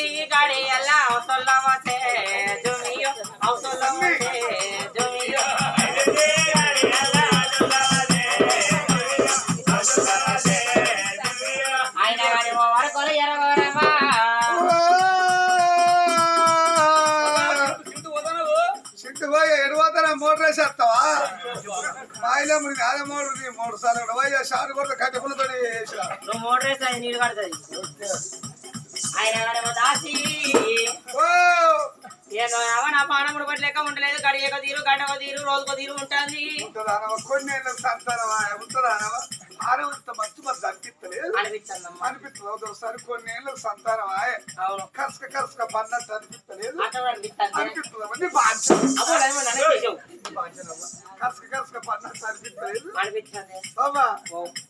దాసి ಗಾಡಿ ಎಲ್ಲ అవసరమతే జుమియో అవసరమతే జుమియో ఆయన గాడి వరకొల ఎరగరమా సిట్టు పోయి వేసేస్తావా మాయలో మునిగి అదే మూడు సార్లు కూడా షార్ట్ కొడితే కట్టె పుల్లతో వేసిన నువ్వు నీళ్ళు కడుతుంది ఏదో అవన పానముడు బట్టి లెక్క ఉండలేదు. గడియక తీరు గంటకు తీరు రోజుకో తీరు ఉంటుంది. ఆరోగ్యంతో మంచి మంది అనిపిస్తలేదు. అనిపిస్తుంది ఒకసారి కొన్ని ఏళ్ళ సంతానమా అవును. కరుసక కరుసక పన్నట్టు అనిపిస్తలేదు. అనిపిస్తుంది. కరుసక కరుసక పన్నట్టు అనిపిస్తలేదు. బాబా.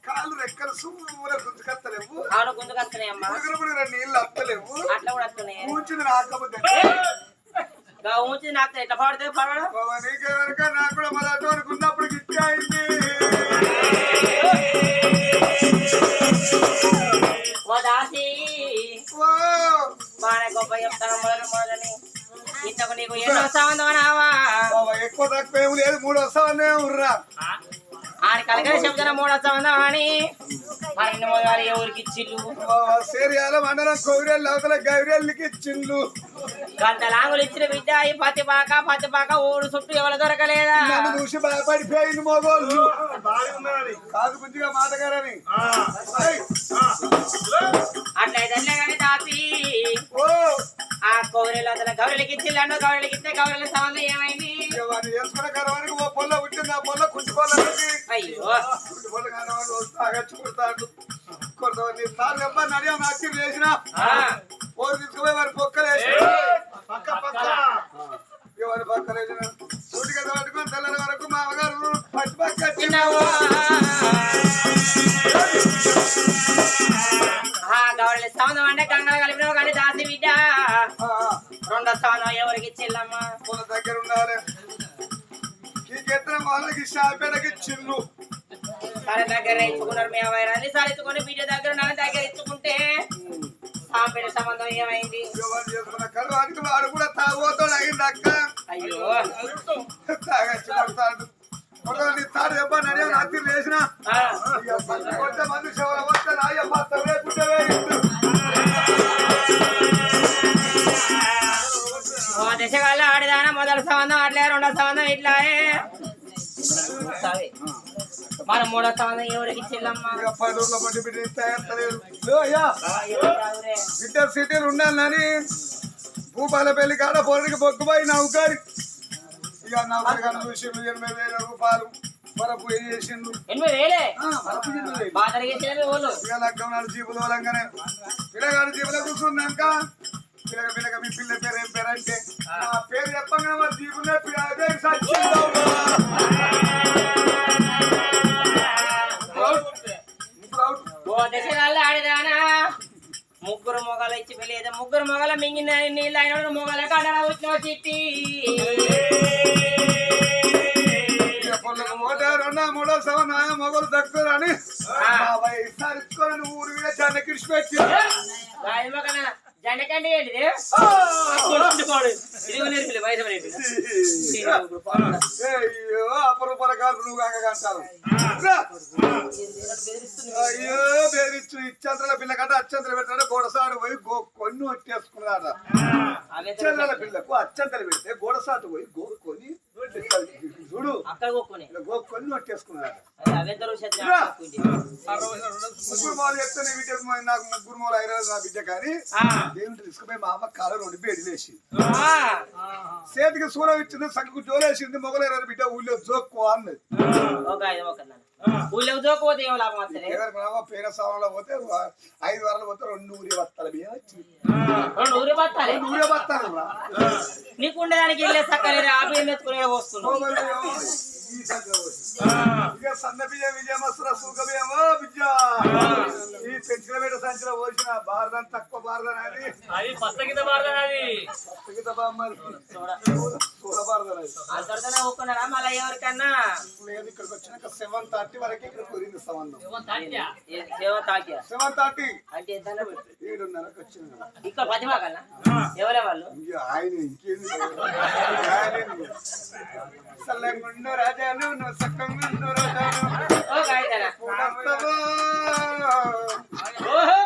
కాళ్ళు రెక్కలు సుమ్మూర గుంజుకత్తలేవు. మురుగురు నీళ్ళు అత్తలేవు. అట్లా కూడా వస్తున్నాయి కూర్చుని రాకపోతే ఉంచి నాకు ఎట్లా పడితే పడడం బాబా నీకెవరికా నాకు కూడా మన అటు వరకు ఉన్నప్పుడు గిట్టి అయింది. గొప్ప చెప్తాను మొదలు మొదలని. ఇంతకు నీకు ఎన్నో బాబా ఎక్కువ తక్కువ ఏం లేదు మూడు వస్తావనే ఉర్రా? ఆయన కలిగిన చెప్తాను మూడో సంబంధం అని మరి ఇన్ని మొదలు ఎవరికి బాబా సేరియాల మండలం కొవిరెల్లి అవతల గవిరెల్లికి ఇచ్చిండ్లు గంట లాంగులు ఇచ్చిన బిడ్డ ఈ పత్తి పాక పత్తి పాక ఊరు చుట్టూ ఎవరు దొరకలేదా? చూసి భయపడిపోయింది మోగోళ్ళు. కాదు మాటగారని. అట్లయితే కానీ ఆ కౌరెలు అతను గౌరెలకి అన్న గౌరెలకి ఇస్తే గౌరెల సంబంధం ఏమైంది? చేసుకున్న ఓ పొల్ల కానీ వాళ్ళు తాగచ్చు కొడతాడు కొడతాడు సార్ దెబ్బ నడియా తీసుకుపోయి వారి పొక్కలు పక్క పక్క. ఎవరి పక్కన వేసిన. సూటిగా పట్టుకొని తెల్లని వరకు మా అవగారు పచ్చి పక్క గౌరెల సంబంధం అంటే గంగల కలిపినవు కానీ దాసి బిడ్డ. రెండో సంబంధం ఎవరికి ఇచ్చిల్లమ్మా దగ్గర ఉండాలి. ఈ ఎత్తున వాళ్ళకి షాపేటకి చిల్లు సరే దగ్గర ఇచ్చుకున్నారు మీ అమ్మాయి. సార్ ఇచ్చుకొని బిడ్డ దగ్గర ఉన్న దగ్గర ఇచ్చుకుంటే సాంపేట సంబంధం ఏమైంది? వాడు కూడా తాగోతాడు అయింది అక్క. అయ్యో. తాగచ్చు కొడతాడు నీ తాడు నాటి వేసిన ఆ, కొట్ట మంది శివల వస్తే నాయ దశకాల ఆడిదాన మొదటి సంబంధం అట్లే రెండో సంబంధం ఇట్లా మన మూడో సంబంధం ఎవరికి ఇచ్చిల్లమ్మా ఇక బిడ్డ సిటీలు ఉండాలని భూపాల పెళ్ళి కాడ పొరడికి బొక్కుపోయి నౌకరి. ఇక నౌకరి కానీ చూసి ఎనభై వేల రూపాయలు వరకు ఏం చేసిండు ఇక లగ్గం నాడు జీపులు వలంగానే పిల్లగాడు జీపులో కూర్చున్నాక పిల్లగ పిల్లగ మీ పిల్ల పేరు ఏం పేరు అంటే ఆ పేరు చెప్పగానే ముగ్గురు మొగలు ఇచ్చి పెళ్ళేది. ముగ్గురు మొగల మింగిన నీళ్ళు అయిన మొగల కడల వచ్చిన చిట్టి. మూడో సవన మొగలు దక్కుతారని బాబాయ్ ఈసారి ఊరు మీద చిన్న కృషి పెట్టి జండకండి ఏంటిది ఇది నేర్పిలే వయసు నేర్పిలే అయ్యో అపరూపాల కాలు నువ్వు కాక అంటారు అయ్యో బేరిచ్చు ఇచ్చంతల పిల్ల కంటే అచ్చంతలు పెట్టాడు గోడసాడు పోయి గో కొన్ని వచ్చేసుకున్నాడ అచ్చంతల పిల్లకు అచ్చంతలు పెడితే గోడసాటు పోయి గో కొని చూడు. అక్కడ ముగ్గురు మూలు నాకు ముగ్గురు మూలు అయినా నా బిడ్డ కానీ దేవుడు తీసుకుపోయి మా అమ్మ కాలం రెండు బేడిలేసి చేతికి సూరం ఇచ్చింది సగకు జోలేసింది మొగలేరు బిడ్డ ఊళ్ళో జోక్కో అన్నది. ఊళ్ళో జోకపోతే ఏం లాభం వస్తుంది? పేర సవంలో పోతే ఐదు వారాలు పోతే రెండు ఊరి బత్తాలు రెండు బత్తాలు. నీకు ఉండడానికి ఆపి వస్తున్నావు ఇక సన్న బియ్యం విజయం వస్తున్న సూక బియ్యం ఓ బిజ్జ ఈ పెంచిన బిడ్డ సంచిలో పోసిన భారతం తక్కువ భారతం అది. అది పచ్చ కింద పాడతాను అది. తగ్గిత బామ్మది చూడ. భారతం అది. అందరితోనే ఒప్పుకున్నారా? మళ్ళీ ఎవరికన్నా? లేదు ఇక్కడికి వచ్చినాక సెవెన్ థర్టీ వరకు ఇక్కడ కుదిరింది సంబంధం. ఏ- సేవ తాకియా సెవెన్ థర్టీ. అంటే ఎంత ఏడున్నరకు వచ్చిన ఇక్కడ పదిమా కన్నా? ఎవరే వాళ్ళు? ఇంక ఆయన ఇంకేంది? ఆయన రాజాను నువ్వు రాజాను. గాయదనా. వస్తావా? ఓహో.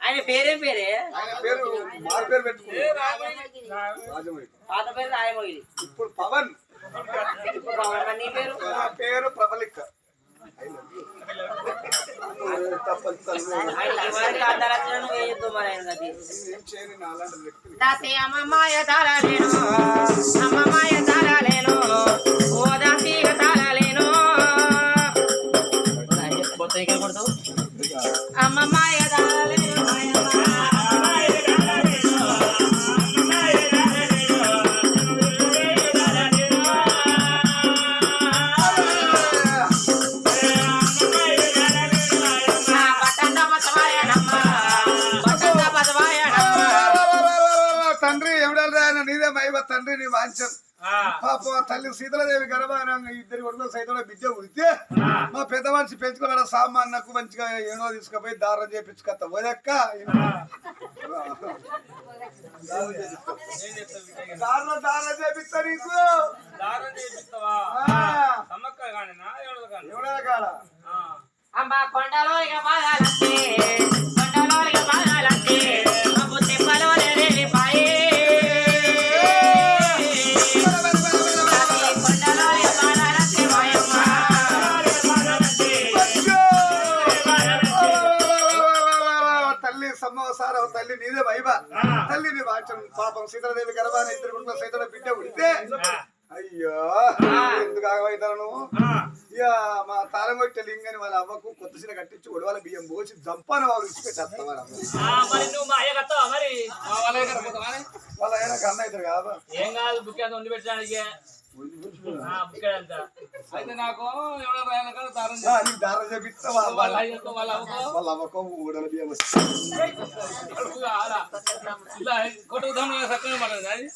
ఆయన పేరేం పేరే? ఆయన పేరు మారు పేరు పెట్టుకున్నాడు పాత పేరు రాయమోగిలి ఇప్పుడు పవన్. ఇప్పుడు పవన్ నీ పేరు? నా పేరు ప్రబలిక. తప్పని తల్లి ఆయన ఎవరికి అర్ధరాత్రి నువ్వు ఏం చెప్తావు మరి ఆయన బిడ్డ ఉడితే మా పెద్ద మనిషి పెంచుకున్న సామాన్లకు మంచిగా ఏనో తీసుకుపోయి దారం? దారం దారం చేపిస్తా నీకు. అమ్మ కొండలో ఇక బాగాలంటే కొండలో ఇక బాగాలంటే వాచం పాపం సీతాదేవి గర్భాన ఇద్దరు కొడుకుల సైతం బిడ్డ ఉడితే అయ్యో ఎందుకు ఆగమవుతాను నువ్వు ఆ, ఇక మా తాళం కొట్టే లింగని వాళ్ళ అవ్వకు కొత్త సీర కట్టించి ఒడవాల బియ్యం పోసి జంపాన వాళ్ళు మరి మా వాళ్ళ ఆయన కన్న ఇద్దరు కాదా. ఏం కాదు బుక్ అంత వండి పెట్టడానికి. అయితే నాకు ఎవడో రాయన కాదు దారం దారం చేపిస్తా వాళ్ళ వాళ్ళ అవ్వకో ఊడల బియ్యం. ఇలా కొట్టుకుదాం సక్కగా మాట్లాడదు అది?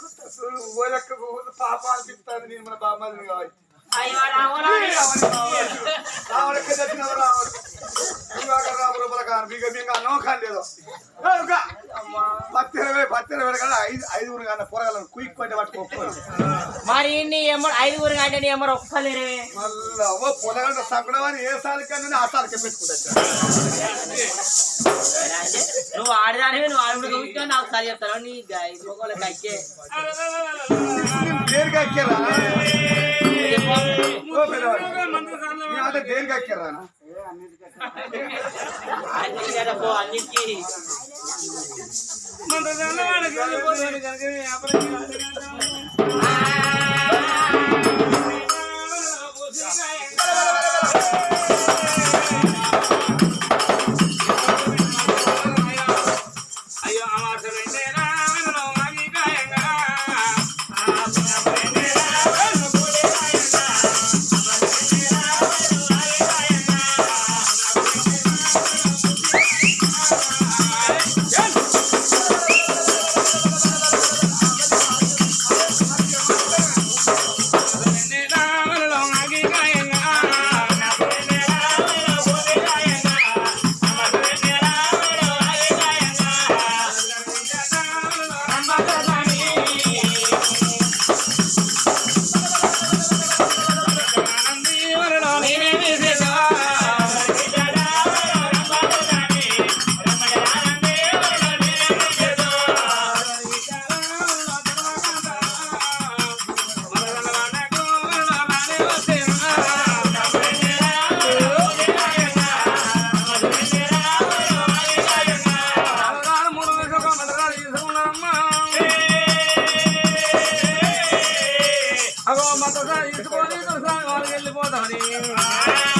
ఓలక్కకు పాప అనిపిస్తాను నేను మన బామ్మని కావాలి రావడಕ್ಕೆ తెచ్చినవ రావడు రాముల ప్రకారం మీకు మీకు అన్నం కాలేదు పత్తి ఇరవై పత్తి ఇరవై కదా ఐదు ఐదుగురు కానీ పొరగలను కుయిక్ కొంటే మరి నీ ఎమ్మడు ఐదుగురు అంటే నీ ఎమ్మడు ఒక్కలేరే మళ్ళా ఓ పొలగంట సంకడం అని ఏ సాలికన్నా ఆ సాలికే పెట్టుకుంటా. నువ్వు ఆడదానివి నువ్వు ఆడుడు చూపించా నాకు సరి చెప్తాను. నీ ఇంకొకళ్ళకి దేనికి పిల్లవాడు నీ అంటే దేనికి ఎక్కారా అన్నిటికీ పో అన్నిటికీ అగో మత ఇటుకొని వెళ్ళిపోతాను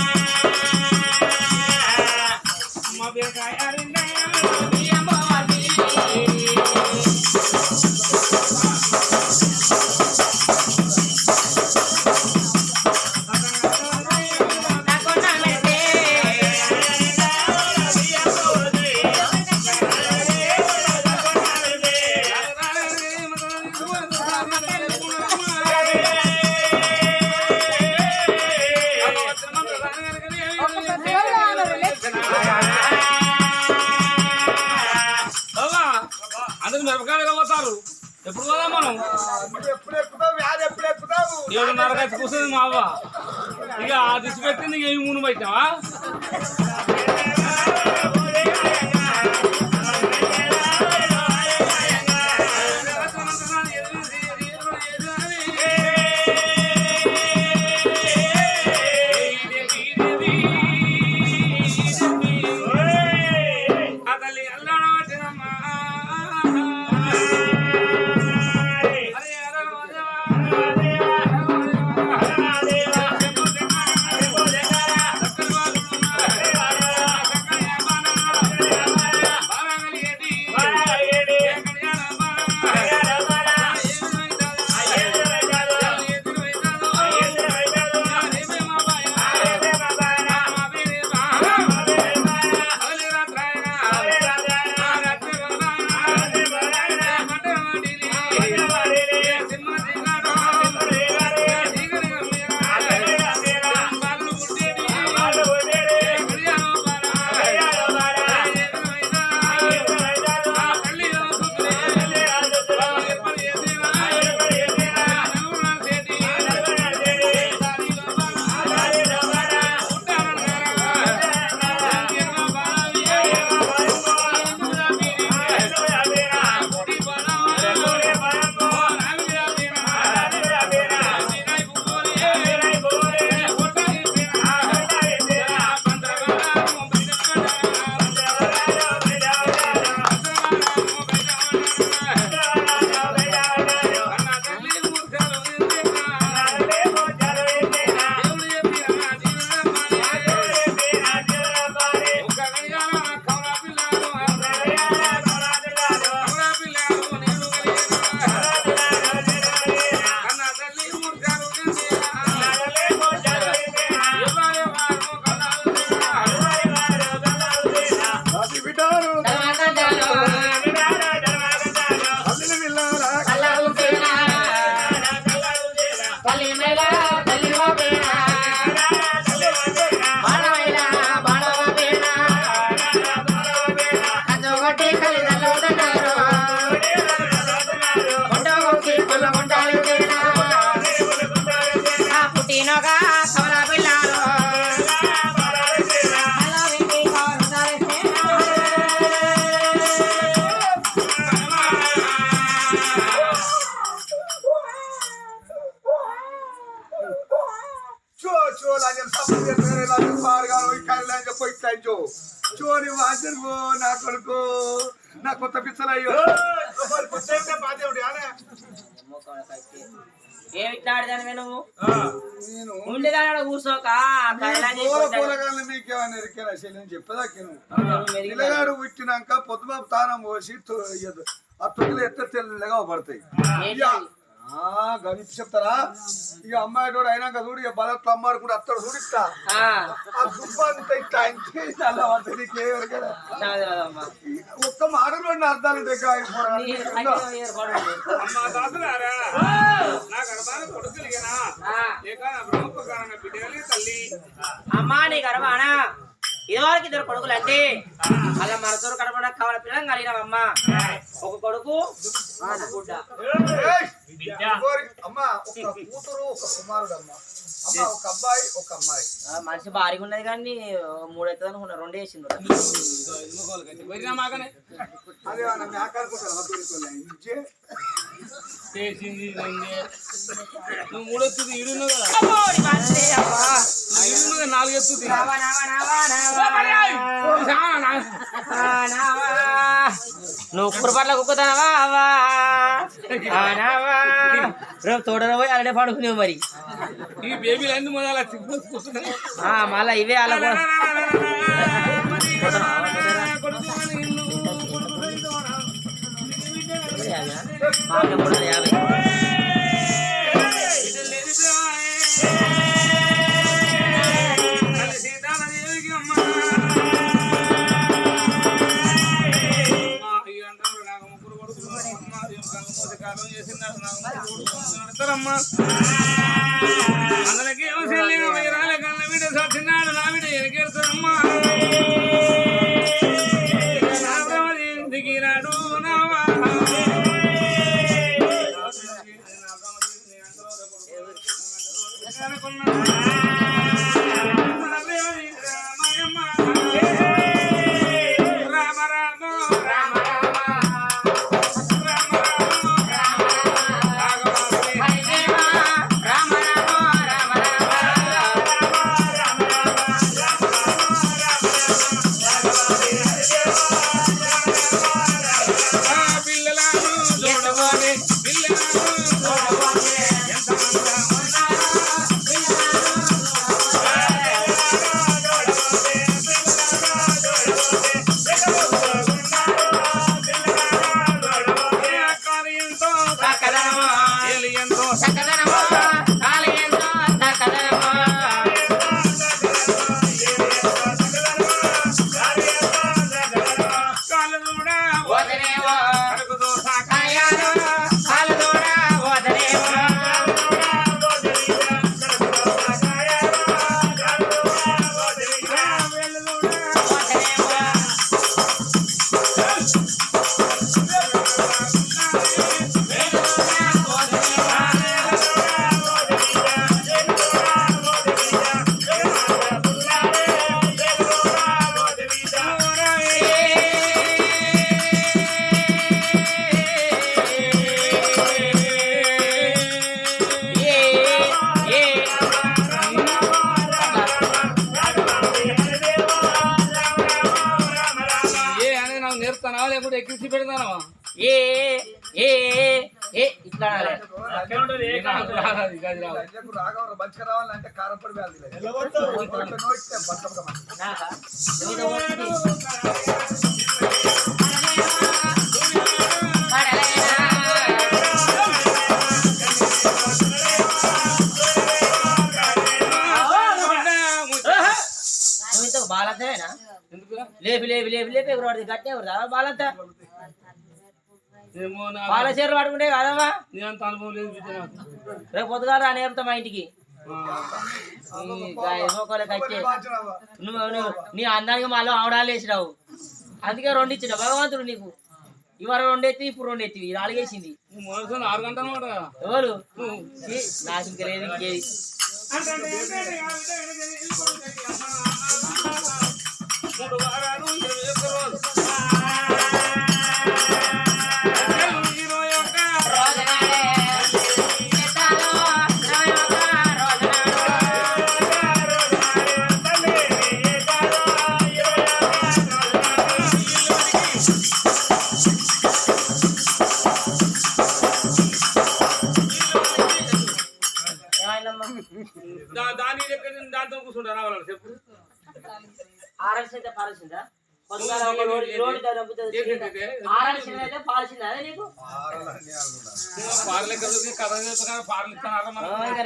పిల్లగాడు పుట్టినాక పొద్దుబాబు తానం పోసి. ఆ తొట్టులు ఎత్త తెల్లగా పడతాయి ఏంటి? ఆ గడిపి చెప్తారా ఇక అమ్మాయి కూడా అయినాక చూడు ఇక బలట్లు అమ్మాడు కూడా అత్తడు చూడిస్తా ఆ, ఆ దుబ్బ అంతా ఇట్లా అంటే అలా పడుతుంది నీకేమరికదా నాది కాదమ్మా. ఒక్క మాటలో అర్థాలు ఉంటాయి కాయ కూర. నీ అయ్యో ఏర్పాటు ఉంది. అమ్మా తాతలారా నా గర్భాన ఇదివరకు ఇద్దరు కొడుకులు అంటే అలా మరొకరు కడపడ కావాలి పిల్లలు కలిగినవమ్మా ఒక కొడుకు ఒక గుడ్డ ఏయ్! ఇదిగోరి, అమ్మ. ఒక కూతురు ఒక కుమారుడు అమ్మ అమ్మ ఒక అబ్బాయి ఒక అమ్మాయి ఆ, మనిషి భారీగా ఉన్నది కానీ మూడు అవుతుంది అనుకున్నా రెండు వేసిండు చేసింది నువ్వు మూడొచ్చుది ఈడున్నావు కదా అమ్మోడి మంచి అమ్మా. నువ్వు ఈడున్నది నాలుగెత్తుది నావా, నావా, నావా, నావా. ఆ, నావా. నువ్వు కుర్రపట్ల కుక్కుతావా అవ్వా ఆ, నావా. రేపు పోయి అలానే పడుకునేవు మరి ఈ బేబీలు మొదల మళ్ళా ఇవే అలా కూడా మామూలు మూడు వందల యాభై అందరికి రాగవర మంచిగా రావాలంటే కారపడి బాలంతేనా? లేపి లేపి లేపి లేపి ఎవరు పడితే గట్టి ఎవరు బాలంత బాల చీరలు పట్టుకుంటే కాదమ్మా. నీ అంత అనుభవం లేదు బిడ్డ నాకు. రేపు పొద్దుగాల రా నేర్పుతా మా ఇంటికి? నువ్వు నువ్వు నీ అందానికి మళ్ళీ ఆవడాలు వేసినావు. అందుకే రెండు ఇచ్చిన భగవంతుడు నీకు. ఇవాళ రెండు ఎత్తి ఇప్పుడు రెండు ఎత్తి ఇది అలిగేసింది ఆరు గంటలు ఎవరు? నాకు ఇంకా లేదు ఇంకేది. మూడు వారాలు ఇరవై ఒక్క రోజు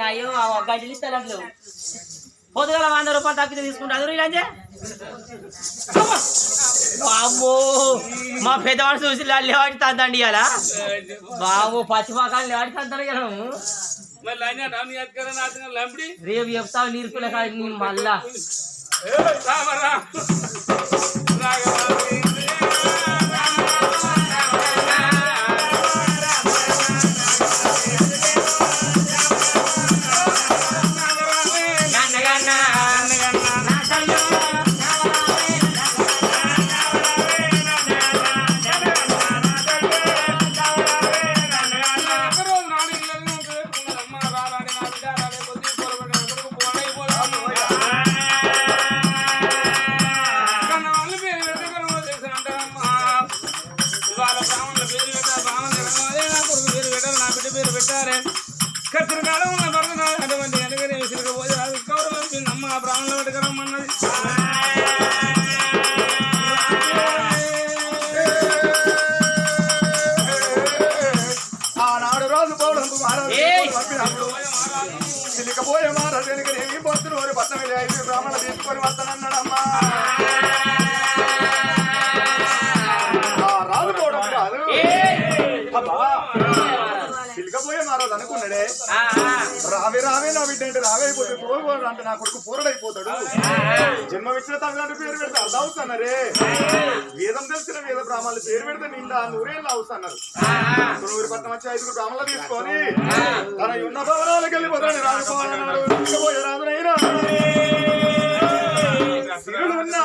అయ్యో ఇస్తాను పొద్దుగల వంద రూపాయలు తప్పితే తీసుకుంటారు ఇలాంటి బాబు మా పెద్దవాడు చూసి లేవాడి తంతండి ఇలా బాబు పచ్చిపాకాలు లేవాడి తంతాడు కదా రేపు చెప్తావు నీరుకుల కాదు నీ మళ్ళా. బ్రాహ్మణ తీసుకొని వస్తానన్నాడమ్మా. ఆ కాదు అబ్బా చిలికపోయే అనుకున్నాడే. ఆ, ఆ, రావే రావే నా బిడ్డ అంటే రావైపోతే పోరు అంటే నా కొడుకు పోరడైపోతాడు. జన్మ విచ్చిన తల్లి పేరు పెడితే అర్థం అవుతున్నారే వేదం తెలిసిన వేద బ్రాహ్మణులు పేరు పెడితే నిండా నూరేళ్ళు అవుతున్నారు. నూరు పట్నం వచ్చి ఐదుగురు బ్రాహ్మణులు తీసుకొని తన ఉన్న భవనాలకు వెళ్ళిపోతాడు రాజుకోవాలన్నాడు రాజునైనా. సిరులు ఉన్న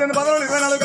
పద్దెనిమిది పదవులు ఇరవై నాలుగు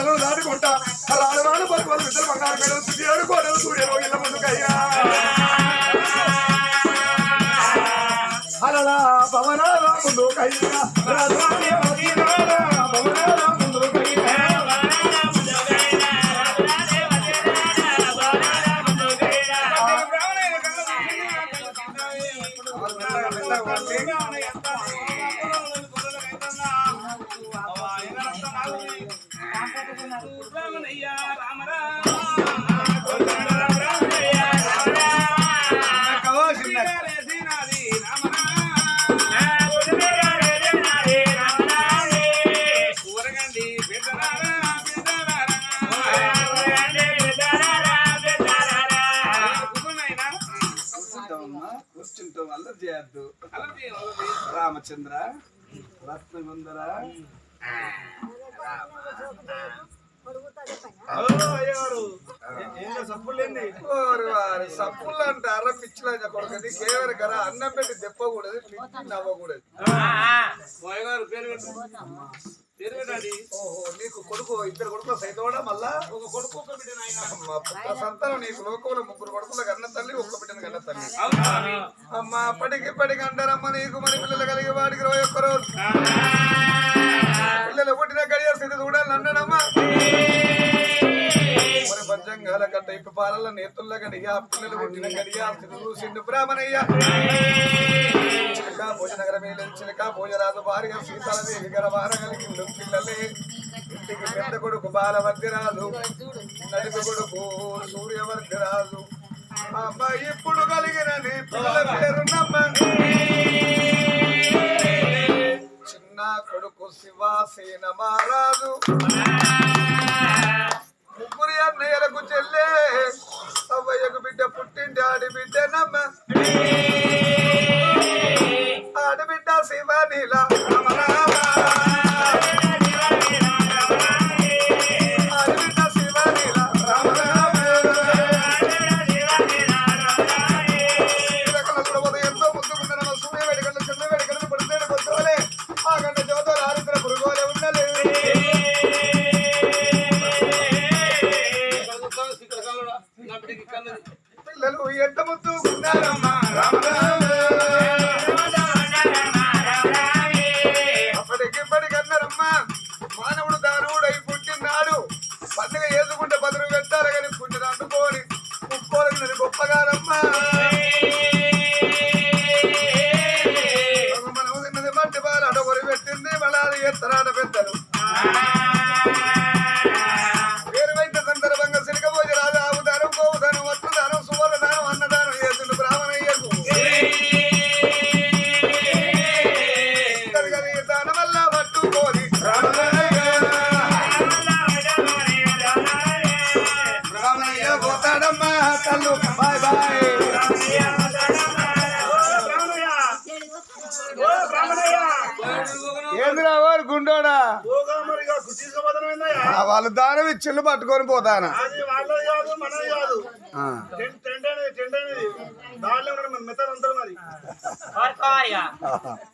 రామచంద్ర రత్నమందర. సప్పులు అంటారా పిచ్చిలాగా కొడుకది కేవలం కదా అన్నం పెట్టి దెప్పకూడదు పిచ్చి నవ్వకూడదు. పేరు ఓహో నీకు కొడుకు ఇద్దరు కొడుకులు సైతోడా మళ్ళా? ఒక కొడుకు ఒక బిడ్డ నాయన. అమ్మ పుత్ర సంతానం నీకు లోకంలో ముగ్గురు కొడుకుల కన్న తల్లి ఒక్క బిడ్డను కన్న తల్లి. అమ్మ అప్పటికి ఇప్పటికి అంటారమ్మ నీకు మరి పిల్లలు కలిగి వాడికి ఇరవై ఒక్క రోజు పిల్లలు పుట్టిన గడియ స్థితి చూడాలి అన్నాడమ్మా. మరి పంచంగాల కట్ట ఇప్పు పాలల నేతుల్ల గడియ పిల్లలు పుట్టిన గడియ స్థితి చూసిండు బ్రాహ్మణయ్య. చిలక భోజనగర మీద చిలక భోజరాజు భార్య సీతాలదేవి గర వార కలిగిండు పిల్లలే. ఇంటికి పెద్ద కొడుకు బాలవర్ధిరాజు నడిపి కొడుకు సూర్యవర్ధిరాజు. అమ్మ ఇప్పుడు కలిగిన నీ పిల్లల పేరున్నమ్మ చిన్న కొడుకు శివాసేన మహారాజు. ముగ్గురి అన్నయ్యలకు చెల్లే. అవ్వయ్యకు బిడ్డ పుట్టింటి ఆడి బిడ్డ నమ్మ ఆడబిడ్డ శివనీల రామ ఎంత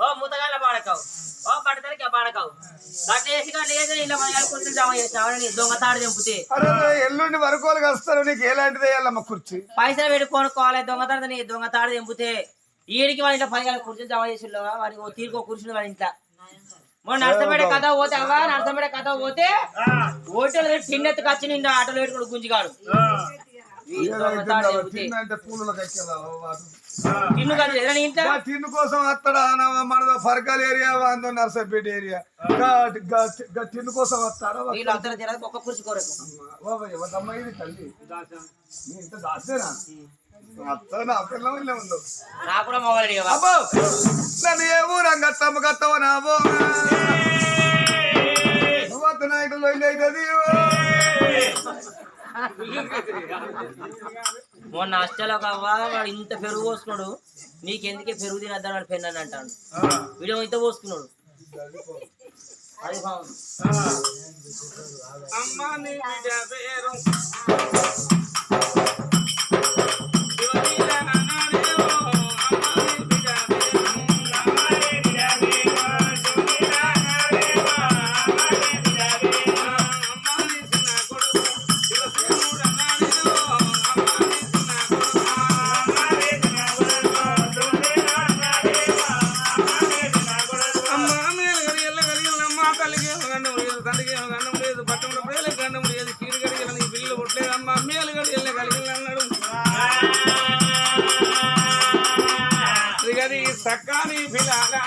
ఓ ముతగాళ్ళ పాడకావు. ఓ పడతానికి ఇలా మన జమ ఎల్లుండి వరకు వాళ్ళకి వస్తారు నీకు ఎలాంటిది వేయాలమ్మ కుర్చీ? పైసలు పెట్టి కొనుక్కోవాలి దొంగ తాడు నీ దొంగ తాడు తెంపుతే. ఈడికి వాళ్ళ ఇంట్లో పది గంటల కూర్చొని జమ చేసి వాడికి ఓ తీరుకో కూర్చుని వాళ్ళ ఇంట్లో. మొన్న నర్సంపేట కథ పోతే అవ్వా నర్సంపేట కథ పోతే ఓటలు తిన్నెత్తుకు వచ్చి నిండు ఆటోలో పెట్టుకుని గుంజిగాడు. తిన్ను కోసం వస్తాడా నా- మనదో ఫర్కల్ ఏరియా వాందో నర్సంపేట ఏరియా. తిన్ను కోసం వస్తాడా ఒక్క కుర్చీ కోరకు. అమ్మ ఇది తల్లి. ఇంత నా కూడా మొగలడి అబ్బో! నన్ను ఏ నాయకులు అవుతుంది మొన్న హాస్టల్ ఒక అవ్వ వాడు ఇంత పెరుగు పోసుకున్నాడు. నీకెందుకే పెరుగు తినద్దాను అని పెన్ను అని అంటాడు. వీడియో ఇంత పోసుకున్నాడు. అది బాగుంది అమ్మా నీ బిడ్డ పేరు పిల్లగా